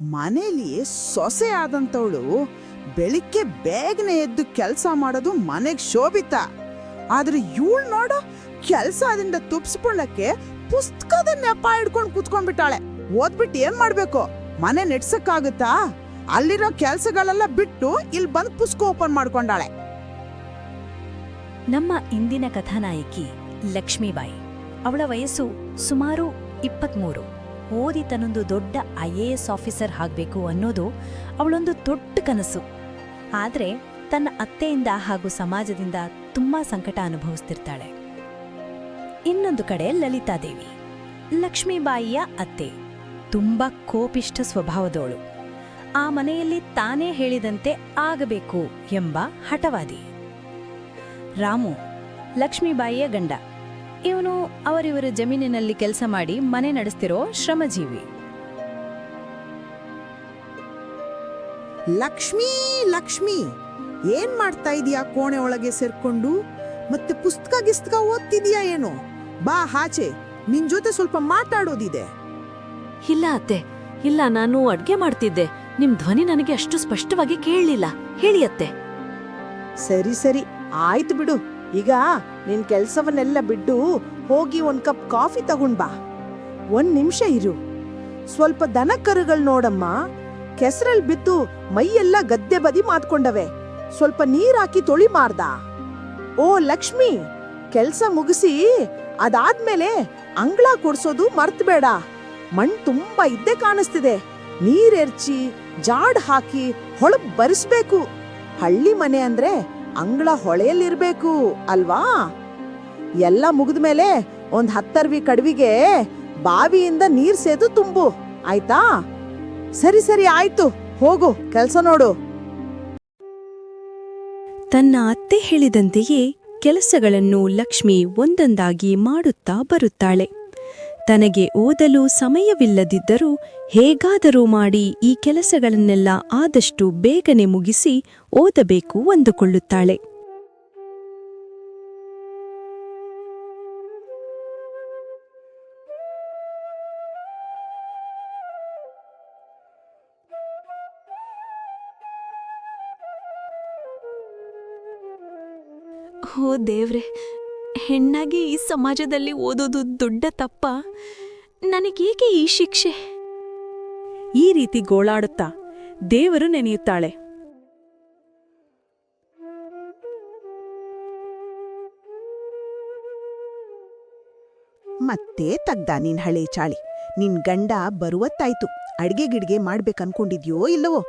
ಮನೇಲಿ ಸೊಸೆ ಆದಂಥವಳು ಬೆಳಿಗ್ಗೆ ಬೇಗನೆ ಎದ್ದು ಕೆಲಸ ಮಾಡೋದು ಮನೆಗೆ ಶೋಭಿತ. ಆದ್ರೆ ಇವಳು ನೋಡು, ಕೆಲಸದಿಂದ ತುಪ್ಸ್ಕೊಳ್ಳಕ್ಕೆ ಪುಸ್ತಕದ ನೆಪ ಹಿಡ್ಕೊಂಡು ಕುತ್ಕೊಂಡ್ಬಿಟ್ಟಾಳೆ. ಓದ್ಬಿಟ್ಟು ಏನ್ ಮಾಡ್ಬೇಕು? ಮನೆ ನೆಡ್ಸಕ್ಕಾಗುತ್ತಾ ಅಲ್ಲಿರೋ ಕೆಲಸಗಳೆಲ್ಲ ಬಿಟ್ಟು ಇಲ್ಲಿ ಬಂದು ಪುಸ್ತಕ ಓಪನ್ ಮಾಡ್ಕೊಂಡಾಳೆ. ನಮ್ಮ ಇಂದಿನ ಕಥಾನಾಯಕಿ ಲಕ್ಷ್ಮೀಬಾಯಿ. ಅವಳ ವಯಸ್ಸು ಸುಮಾರು ಇಪ್ಪತ್ಮೂರು. ಓದಿ ತನ್ನೊಂದು ದೊಡ್ಡ ಐ ಎ ಎಸ್ ಆಫೀಸರ್ ಆಗಬೇಕು ಅನ್ನೋದು ಅವಳೊಂದು ದೊಡ್ಡ ಕನಸು. ಆದರೆ ತನ್ನ ಅತ್ತೆಯಿಂದ ಹಾಗೂ ಸಮಾಜದಿಂದ ತುಂಬಾ ಸಂಕಟ ಅನುಭವಿಸ್ತಿರ್ತಾಳೆ. ಇನ್ನೊಂದು ಕಡೆ ಲಲಿತಾದೇವಿ, ಲಕ್ಷ್ಮೀಬಾಯಿಯ ಅತ್ತೆ, ತುಂಬಾ ಕೋಪಿಷ್ಠ ಸ್ವಭಾವದವಳು. ಆ ಮನೆಯಲ್ಲಿ ತಾನೇ ಹೇಳಿದಂತೆ ಆಗಬೇಕು ಎಂಬ ಹಠವಾದಿ. ರಾಮು, ಲಕ್ಷ್ಮೀಬಾಯಿಯ ಗಂಡ. ಇವನು ಅವರಿವರ ಜಮೀನಿನಲ್ಲಿ ಕೆಲಸ ಮಾಡಿ ಮನೆ ನಡೆಸ್ತಿರೋ ಶ್ರಮಜೀವಿ. ಲಕ್ಷ್ಮೀ ಲಕ್ಷ್ಮೀ ಏನ್ ಮಾಡ್ತಾ ಇದೀಯಾ ಕೋಣೆ ಒಳಗೆ ಸೇರ್ಕೊಂಡು? ಮತ್ತೆ ಪುಸ್ತಕ ಗಿಸ್ತಕ ಓದ್ತಿದ್ಯಾ ಏನು? ಬಾ ಹಾಚೆ ನಿನ್ ಜೊತೆ ಸ್ವಲ್ಪ ಮಾತಾಡೋದಿದೆ. ಇಲ್ಲ ಅತ್ತೆ ಇಲ್ಲ ನಾನು ಅಡ್ಗೆ ಮಾಡ್ತಿದ್ದೆ. ನಿಮ್ ಧ್ವನಿ ನನಗೆ ಅಷ್ಟು ಸ್ಪಷ್ಟವಾಗಿ ಕೇಳಲಿಲ್ಲ. ಹೇಳಿ ಅತ್ತೆ. ಸರಿ ಸರಿ ಆಯ್ತು ಬಿಡು. ಈಗ ನಿನ್ ಕೆಲ್ಸವನ್ನೆಲ್ಲ ಬಿಟ್ಟು ಹೋಗಿ ಒಂದ್ ಕಪ್ ಕಾಫಿ ತಗೊಂಡ್ ಬಾ. ಒಂದ್ ನಿಮಿಷ ಇರು. ಸ್ವಲ್ಪ ದನ ಕರುಗಳ್ ನೋಡಮ್ಮ. ಕೆಸರಲ್ಲಿ ಬಿದ್ದು ಮೈಯೆಲ್ಲ ಗದ್ದೆ ಬದಿ ಮಾತ್ಕೊಂಡವೆ ಸ್ವಲ್ಪ ನೀರ್ ಹಾಕಿ ತೊಳಿ ಮಾರ್ದ. ಓ ಲಕ್ಷ್ಮಿ, ಕೆಲ್ಸ ಮುಗಿಸಿ ಅದಾದ್ಮೇಲೆ ಅಂಗಳ ಕೊಡ್ಸೋದು ಮರ್ತ್ ಬೇಡ ಮಣ್ ತುಂಬಾ ಇದ್ದೇ ಕಾಣಿಸ್ತಿದೆ. ನೀರೆರ್ಚಿ ಜಾಡ್ ಹಾಕಿ ಹೊಳಪ್ ಬರಿಸ್ಬೇಕು. ಹಳ್ಳಿ ಮನೆ ಅಂದ್ರೆ ಅಂಗಳ ಹೊಳೆಯಲ್ಲಿರ್ಬೇಕು, ಅಲ್ವಾ? ಎಲ್ಲ ಮುಗಿದ ಮೇಲೆ ಒಂದ್ ಹತ್ತರ್ವಿ ಕಡವಿಗೆ ಬಾವಿಯಿಂದ ನೀರ್ ಸೇದು ತುಂಬು, ಆಯ್ತಾ? ಸರಿ ಸರಿ, ಆಯ್ತು, ಹೋಗು, ಕೆಲಸ ನೋಡು. ತನ್ನ ಅತ್ತೆ ಹೇಳಿದಂತೆಯೇ ಕೆಲಸಗಳನ್ನು ಲಕ್ಷ್ಮಿ ಒಂದೊಂದಾಗಿ ಮಾಡುತ್ತಾ ಬರುತ್ತಾಳೆ. ತನಗೆ ಓದಲು ಸಮಯವಿಲ್ಲದಿದ್ದರೂ ಹೇಗಾದರೂ ಮಾಡಿ ಈ ಕೆಲಸಗಳನ್ನೆಲ್ಲ ಆದಷ್ಟು ಬೇಗನೆ ಮುಗಿಸಿ ಓದಬೇಕು ಅಂದುಕೊಳ್ಳುತ್ತಾಳೆ. ಓ ದೇವ್ರೆ ಹೆಣ್ಣಾಗಿ ಈ ಸಮಾಜದಲ್ಲಿ ಓದೋದು ದೊಡ್ಡ ತಪ್ಪ. ನನಗೇಕೆ ಈ ಶಿಕ್ಷೆ? ಈ ರೀತಿ ಗೋಳಾಡುತ್ತಾ ದೇವರು ನೆನೆಯುತ್ತಾಳೆ. ಮತ್ತೆ ತಗ್ದ ನಿನ್ ಹಳೆ ಚಾಳಿ. ನಿನ್ ಗಂಡ ಬರುವತ್ತಾಯ್ತು. ಅಡ್ಗೆ ಗಿಡ್ಗೆ ಮಾಡ್ಬೇಕನ್ಕೊಂಡಿದ್ಯೋ ಇಲ್ಲವೋ?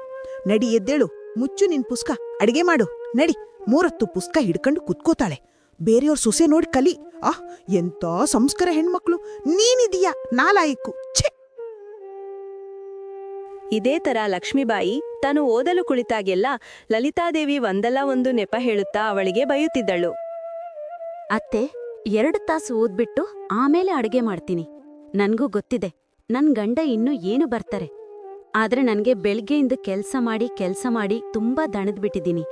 ನಡಿ ಎದ್ದೇಳು. ಮುಚ್ಚು ನಿನ್ ಪುಸ್ಕ. ಅಡಿಗೆ ಮಾಡು. ನಡಿ. ಮೂರತ್ತು ಪುಸ್ಕ ಹಿಡ್ಕೊಂಡು ಕುತ್ಕೋತಾಳೆ. ಬೇರೆಯವ್ರ ಸೊಸೆ ನೋಡಿ ಕಲಿ. ಆಹ್ ಎಂತ ಸಂಸ್ಕಾರ ಹೆಣ್ಮಕ್ಳು. ನೀನಿದೀಯಾ ನಾಲಾಯಿಕು. ಛೆ! ಇದೇ ತರ ಲಕ್ಷ್ಮೀಬಾಯಿ ತಾನು ಓದಲು ಕುಳಿತಾಗೆಲ್ಲ ಲಲಿತಾದೇವಿ ಒಂದಲ್ಲ ಒಂದು ನೆಪ ಹೇಳುತ್ತಾ ಅವಳಿಗೆ ಬಯುತ್ತಿದ್ದಳು. ಅತ್ತೆ ಎರಡು ತಾಸು ಓದ್ಬಿಟ್ಟು ಆಮೇಲೆ ಅಡುಗೆ ಮಾಡ್ತೀನಿ. ನನ್ಗೂ ಗೊತ್ತಿದೆ ನನ್ ಗಂಡ ಇನ್ನೂ ಏನು ಬರ್ತಾರೆ. ಆದ್ರೆ ನನ್ಗೆ ಬೆಳಗ್ಗೆಯಿಂದ ಕೆಲ್ಸ ಮಾಡಿ ಕೆಲ್ಸ ಮಾಡಿ ತುಂಬಾ ದಣದ್ಬಿಟ್ಟಿದ್ದೀನಿ.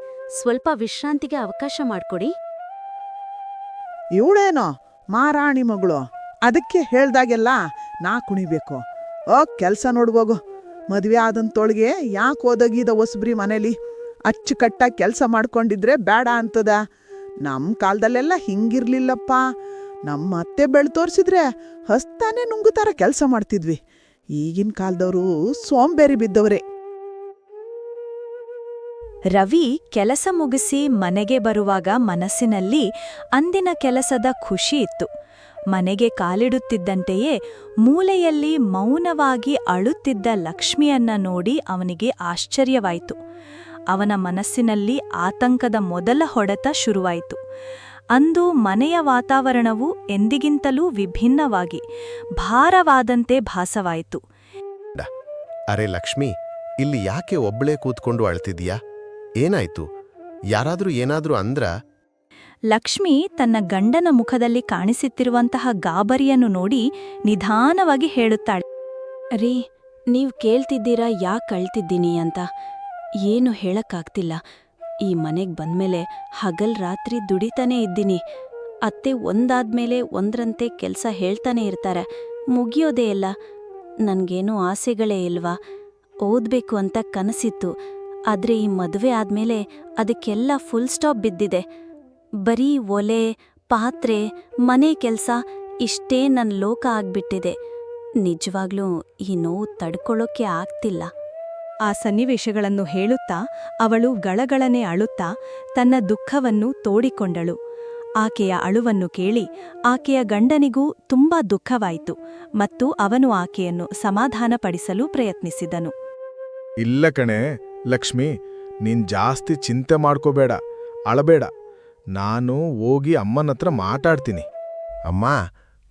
ಸ್ವಲ್ಪ ವಿಶ್ರಾಂತಿಗೆ ಅವಕಾಶ ಮಾಡ್ಕೊಡಿ. ಇವಳೇನೋ ಮಾರಾಣಿ ಮಗಳು. ಅದಕ್ಕೆ ಹೇಳ್ದಾಗೆಲ್ಲ ನಾ ಕುಣಿಬೇಕು. ಓ, ಕೆಲಸ ನೋಡ್ಬೋಗು ಮದುವೆ ಆದಂತೊಳಗೆ ಯಾಕೆ ಓದೋಗಿದ ಹೊಸಬ್ರಿ ಮನೇಲಿ? ಅಚ್ಚುಕಟ್ಟಾಗಿ ಕೆಲಸ ಮಾಡ್ಕೊಂಡಿದ್ರೆ ಬೇಡ ಅಂತದ. ನಮ್ಮ ಕಾಲದಲ್ಲೆಲ್ಲ ಹಿಂಗಿರ್ಲಿಲ್ಲಪ್ಪ. ನಮ್ಮ ಅತ್ತೆ ಬೆಳೆ ತೋರ್ಸಿದ್ರೆ ಹಸ್ತಾನೆ ನುಂಗುತ್ತಾರ ಕೆಲಸ ಮಾಡ್ತಿದ್ವಿ. ಈಗಿನ ಕಾಲದವರು ಸೋಂಬೇರಿ ಬಿದ್ದವ್ರೆ. ರವಿ ಕೆಲಸ ಮುಗಿಸಿ ಮನೆಗೆ ಬರುವಾಗ ಮನಸ್ಸಿನಲ್ಲಿ ಅಂದಿನ ಕೆಲಸದ ಖುಷಿ ಇತ್ತು. ಮನೆಗೆ ಕಾಲಿಡುತ್ತಿದ್ದಂತೆಯೇ ಮೂಲೆಯಲ್ಲಿ ಮೌನವಾಗಿ ಅಳುತ್ತಿದ್ದ ಲಕ್ಷ್ಮಿಯನ್ನ ನೋಡಿ ಅವನಿಗೆ ಆಶ್ಚರ್ಯವಾಯಿತು. ಅವನ ಮನಸ್ಸಿನಲ್ಲಿ ಆತಂಕದ ಮೊದಲ ಹೊಡೆತ ಶುರುವಾಯಿತು. ಅಂದು ಮನೆಯ ವಾತಾವರಣವು ಎಂದಿಗಿಂತಲೂ ವಿಭಿನ್ನವಾಗಿ ಭಾರವಾದಂತೆ ಭಾಸವಾಯಿತು. ಅರೆ ಲಕ್ಷ್ಮಿ, ಇಲ್ಲಿ ಯಾಕೆ ಒಬ್ಬಳೇ ಕೂತ್ಕೊಂಡು ಅಳ್ತಿದ್ಯಾ ಏನಾಯ್ತು? ಯಾರಾದ್ರೂ ಏನಾದ್ರೂ ಅಂದ್ರ? ಲಕ್ಷ್ಮಿ ತನ್ನ ಗಂಡನ ಮುಖದಲ್ಲಿ ಕಾಣಿಸುತ್ತಿರುವಂತಹ ಗಾಬರಿಯನ್ನು ನೋಡಿ ನಿಧಾನವಾಗಿ ಹೇಳುತ್ತಾಳೆ. ರೀ ನೀವು ಕೇಳ್ತಿದ್ದೀರಾ ಯಾಕೆ ಕಳ್ತಿದ್ದೀನಿ ಅಂತ? ಏನು ಹೇಳಕ್ಕಾಗ್ತಿಲ್ಲ. ಈ ಮನೆಗ್ ಬಂದ್ಮೇಲೆ ಹಗಲ್ ರಾತ್ರಿ ದುಡಿತಾನೇ ಇದ್ದೀನಿ. ಅತ್ತೆ ಒಂದಾದ್ಮೇಲೆ ಒಂದ್ರಂತೆ ಕೆಲ್ಸ ಹೇಳ್ತಾನೆ ಇರ್ತಾರೆ. ಮುಗಿಯೋದೇ ಇಲ್ಲ. ನನಗೇನೂ ಆಸೆಗಳೇ ಇಲ್ವಾ? ಓದ್ಬೇಕು ಅಂತ ಕನಸಿತ್ತು. ಆದ್ರೆ ಈ ಮದುವೆ ಆದ್ಮೇಲೆ ಅದಕ್ಕೆಲ್ಲ ಫುಲ್ ಸ್ಟಾಪ್ ಬಿದ್ದಿದೆ. ಬರೀ ಒಲೆ ಪಾತ್ರೆ ಮನೆ ಕೆಲ್ಸ ಇಷ್ಟೇ ನನ್ನ ಲೋಕ ಆಗ್ಬಿಟ್ಟಿದೆ. ನಿಜವಾಗ್ಲೂ ಈ ನೋವು ತಡ್ಕೊಳ್ಳೋಕೆ ಆಗ್ತಿಲ್ಲ. ಆ ಸನ್ನಿವೇಶಗಳನ್ನು ಹೇಳುತ್ತಾ ಅವಳು ಗಳಗಳನೆ ಅಳುತ್ತಾ ತನ್ನ ದುಃಖವನ್ನು ತೋಡಿಕೊಂಡಳು. ಆಕೆಯ ಅಳುವನ್ನು ಕೇಳಿ ಆಕೆಯ ಗಂಡನಿಗೂ ತುಂಬಾ ದುಃಖವಾಯಿತು ಮತ್ತು ಅವನು ಆಕೆಯನ್ನು ಸಮಾಧಾನಪಡಿಸಲು ಪ್ರಯತ್ನಿಸಿದನು. ಇಲ್ಲ ಕಣೆ ಲಕ್ಷ್ಮಿ ನೀನು ಜಾಸ್ತಿ ಚಿಂತೆ ಮಾಡ್ಕೋಬೇಡ ಅಳಬೇಡ. ನಾನು ಹೋಗಿ ಅಮ್ಮನತ್ರ ಮಾತಾಡ್ತೀನಿ. ಅಮ್ಮ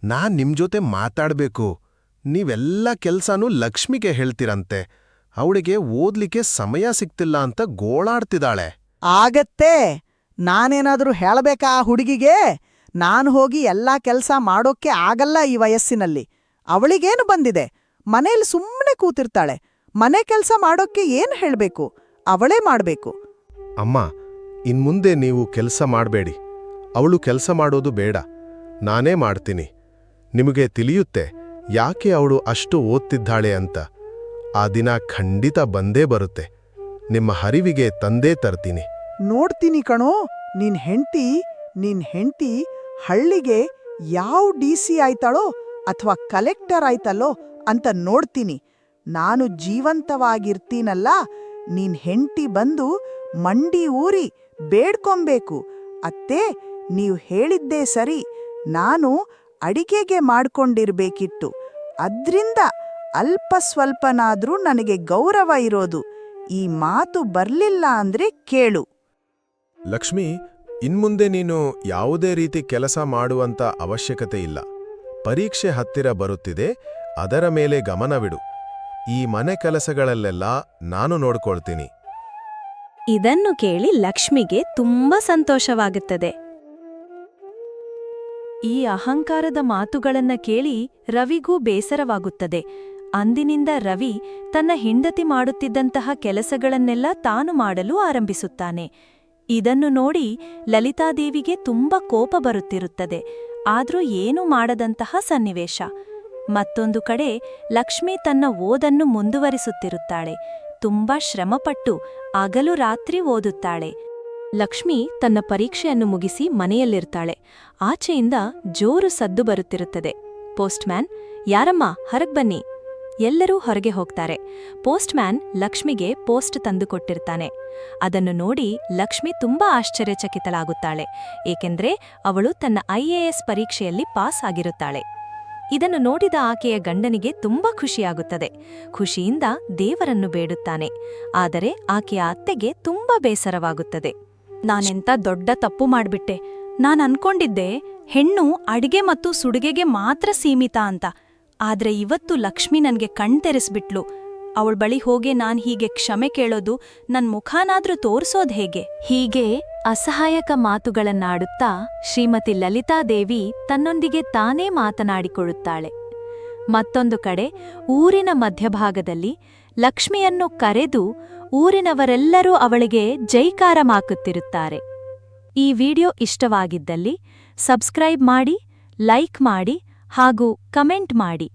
ನಾನ್ ನಿಮ್ಮ ಜೊತೆ ಮಾತಾಡ್ಬೇಕು. ನೀವೆಲ್ಲ ಕೆಲ್ಸನೂ ಲಕ್ಷ್ಮಿಗೆ ಹೇಳ್ತೀರಂತೆ. ಅವಳಿಗೆ ಓದ್ಲಿಕ್ಕೆ ಸಮಯ ಸಿಗ್ತಿಲ್ಲ ಅಂತ ಗೋಳಾಡ್ತಿದ್ದಾಳೆ. ಆಗತ್ತೆ. ನಾನೇನಾದ್ರೂ ಹೇಳಬೇಕಾ ಆ ಹುಡುಗಿಗೆ? ನಾನು ಹೋಗಿ ಎಲ್ಲಾ ಕೆಲ್ಸ ಮಾಡೋಕ್ಕೆ ಆಗಲ್ಲ ಈ ವಯಸ್ಸಿನಲ್ಲಿ. ಅವಳಿಗೇನು ಬಂದಿದೆ? ಮನೆಯಲ್ಲಿ ಸುಮ್ಮನೆ ಕೂತಿರ್ತಾಳೆ. ಮನೆ ಕೆಲಸ ಮಾಡೋಕ್ಕೆ ಏನ್ ಹೇಳಬೇಕು? ಅವಳೇ ಮಾಡಬೇಕು. ಅಮ್ಮ ಇನ್ಮುಂದೆ ನೀವು ಕೆಲಸ ಮಾಡಬೇಡಿ. ಅವಳು ಕೆಲಸ ಮಾಡೋದು ಬೇಡ. ನಾನೇ ಮಾಡ್ತೀನಿ. ನಿಮಗೆ ತಿಳಿಯುತ್ತೆ ಯಾಕೆ ಅವಳು ಅಷ್ಟು ಓದ್ತಿದ್ದಾಳೆ ಅಂತ. ಆ ದಿನ ಖಂಡಿತ ಬಂದೇ ಬರುತ್ತೆ. ನಿಮ್ಮ ಹರಿವಿಗೆ ತಂದೇ ತರ್ತೀನಿ. ನೋಡ್ತೀನಿ ಕಣೋ ನಿನ್ ಹೆಂಡ್ತಿ ನಿನ್ ಹೆಂಡ್ತಿ ಹಳ್ಳಿಗೆ ಯಾವ ಡಿ ಸಿ ಆಯ್ತಾಳೋ ಅಥವಾ ಕಲೆಕ್ಟರ್ ಆಯ್ತಲ್ಲೋ ಅಂತ ನೋಡ್ತೀನಿ. ನಾನು ಜೀವಂತವಾಗಿರ್ತೀನಲ್ಲ, ನೀನ್ ಹೆಂಡ್ತಿ ಬಂದು ಮಂಡಿ ಊರಿ ಬೇಡ್ಕೊಂಬೇಕು. ಅತ್ತೆ, ನೀವು ಹೇಳಿದ್ದೇ ಸರಿ. ನಾನು ಅಡಿಗೆಗೆ ಮಾಡ್ಕೊಂಡಿರ್ಬೇಕಿತ್ತು. ಅದ್ರಿಂದ ಅಲ್ಪ ಸ್ವಲ್ಪನಾದ್ರೂ ನನಗೆ ಗೌರವ ಇರೋದು. ಈ ಮಾತು ಬರ್ಲಿಲ್ಲ ಅಂದ್ರೆ ಕೇಳು. ಲಕ್ಷ್ಮಿ, ಇನ್ಮುಂದೆ ನೀನು ಯಾವುದೇ ರೀತಿ ಕೆಲಸ ಮಾಡುವಂತ ಅವಶ್ಯಕತೆ ಇಲ್ಲ. ಪರೀಕ್ಷೆ ಹತ್ತಿರ ಬರುತ್ತಿದೆ, ಅದರ ಮೇಲೆ ಗಮನವಿಡು. ಈ ಮನೆ ಕೆಲಸಗಳಲ್ಲೆಲ್ಲ ನಾನು ನೋಡ್ಕೊಳ್ತೀನಿ. ಇದನ್ನು ಕೇಳಿ ಲಕ್ಷ್ಮಿಗೆ ತುಂಬಾ ಸಂತೋಷವಾಗುತ್ತದೆ. ಈ ಅಹಂಕಾರದ ಮಾತುಗಳನ್ನ ಕೇಳಿ ರವಿಗೂ ಬೇಸರವಾಗುತ್ತದೆ. ಅಂದಿನಿಂದ ರವಿ ತನ್ನ ಹೆಂಡತಿ ಮಾಡುತ್ತಿದ್ದಂತಹ ಕೆಲಸಗಳನ್ನೆಲ್ಲ ತಾನು ಮಾಡಲು ಆರಂಭಿಸುತ್ತಾನೆ. ಇದನ್ನು ನೋಡಿ ಲಲಿತಾದೇವಿಗೆ ತುಂಬ ಕೋಪ ಬರುತ್ತಿರುತ್ತದೆ. ಆದ್ರೂ ಏನೂ ಮಾಡದಂತಹ ಸನ್ನಿವೇಶ. ಮತ್ತೊಂದು ಕಡೆ ಲಕ್ಷ್ಮಿ ತನ್ನ ಓದನ್ನು ಮುಂದುವರಿಸುತ್ತಿರುತ್ತಾಳೆ. ತುಂಬಾ ಶ್ರಮಪಟ್ಟು ಹಗಲು ರಾತ್ರಿ ಓದುತ್ತಾಳೆ. ಲಕ್ಷ್ಮಿ ತನ್ನ ಪರೀಕ್ಷೆಯನ್ನು ಮುಗಿಸಿ ಮನೆಯಲ್ಲಿರ್ತಾಳೆ. ಆಚೆಯಿಂದ ಜೋರು ಸದ್ದು ಬರುತ್ತಿರುತ್ತದೆ. ಪೋಸ್ಟ್ಮ್ಯಾನ್, ಯಾರಮ್ಮ, ಹೊರಗ್ ಬನ್ನಿ. ಎಲ್ಲರೂ ಹೊರಗೆ ಹೋಗ್ತಾರೆ. ಪೋಸ್ಟ್ಮ್ಯಾನ್ ಲಕ್ಷ್ಮಿಗೆ ಪೋಸ್ಟ್ ತಂದುಕೊಟ್ಟಿರ್ತಾನೆ ಅದನ್ನು ನೋಡಿ ಲಕ್ಷ್ಮಿ ತುಂಬಾ ಆಶ್ಚರ್ಯಚಕಿತಳಾಗುತ್ತಾಳೆ. ಏಕೆಂದ್ರೆ ಅವಳು ತನ್ನ ಐಎಎಸ್ ಪರೀಕ್ಷೆಯಲ್ಲಿ ಪಾಸ್ ಆಗಿರುತ್ತಾಳೆ. ಇದನ್ನು ನೋಡಿದ ಆಕೆಯ ಗಂಡನಿಗೆ ತುಂಬಾ ಖುಷಿಯಾಗುತ್ತದೆ. ಖುಷಿಯಿಂದ ದೇವರನ್ನು ಬೇಡುತ್ತಾನೆ. ಆದರೆ ಆಕೆಯ ಅತ್ತೆಗೆ ತುಂಬಾ ಬೇಸರವಾಗುತ್ತದೆ. ನಾನೆಂತ ದೊಡ್ಡ ತಪ್ಪು ಮಾಡ್ಬಿಟ್ಟೆ. ನಾನ್ ಅನ್ಕೊಂಡಿದ್ದೆ, ಹೆಣ್ಣು ಅಡಿಗೆ ಮತ್ತು ಸುಡುಗೆಗೆ ಮಾತ್ರ ಸೀಮಿತ ಅಂತ. ಆದ್ರೆ ಇವತ್ತು ಲಕ್ಷ್ಮಿ ನನ್ಗೆ ಕಣ್ತೆರೆಸ್ಬಿಟ್ಲು. ಅವಳ ಬಳಿ ಹೋಗಿ ನಾನ್ ಹೀಗೆ ಕ್ಷಮೆ ಕೇಳೋದು ನನ್ ಮುಖಾನಾದ್ರೂ ತೋರ್ಸೋದ್ ಹೇಗೆ? ಹೀಗೆ ಅಸಹಾಯಕ ಮಾತುಗಳನ್ನಾಡುತ್ತಾ ಶ್ರೀಮತಿ ಲಲಿತಾದೇವಿ ತನ್ನೊಂದಿಗೆ ತಾನೇ ಮಾತನಾಡಿಕೊಳ್ಳುತ್ತಾಳೆ. ಮತ್ತೊಂದು ಕಡೆ ಊರಿನ ಮಧ್ಯಭಾಗದಲ್ಲಿ ಲಕ್ಷ್ಮಿಯನ್ನು ಕರೆದು ಊರಿನವರೆಲ್ಲರೂ ಅವಳಿಗೆ ಜೈಕಾರ ಹಾಕುತ್ತಿರುತ್ತಾರೆ ಈ ವಿಡಿಯೋ ಇಷ್ಟವಾಗಿದ್ದಲ್ಲಿ ಸಬ್ಸ್ಕ್ರೈಬ್ ಮಾಡಿ, ಲೈಕ್ ಮಾಡಿ ಹಾಗೂ ಕಮೆಂಟ್ ಮಾಡಿ.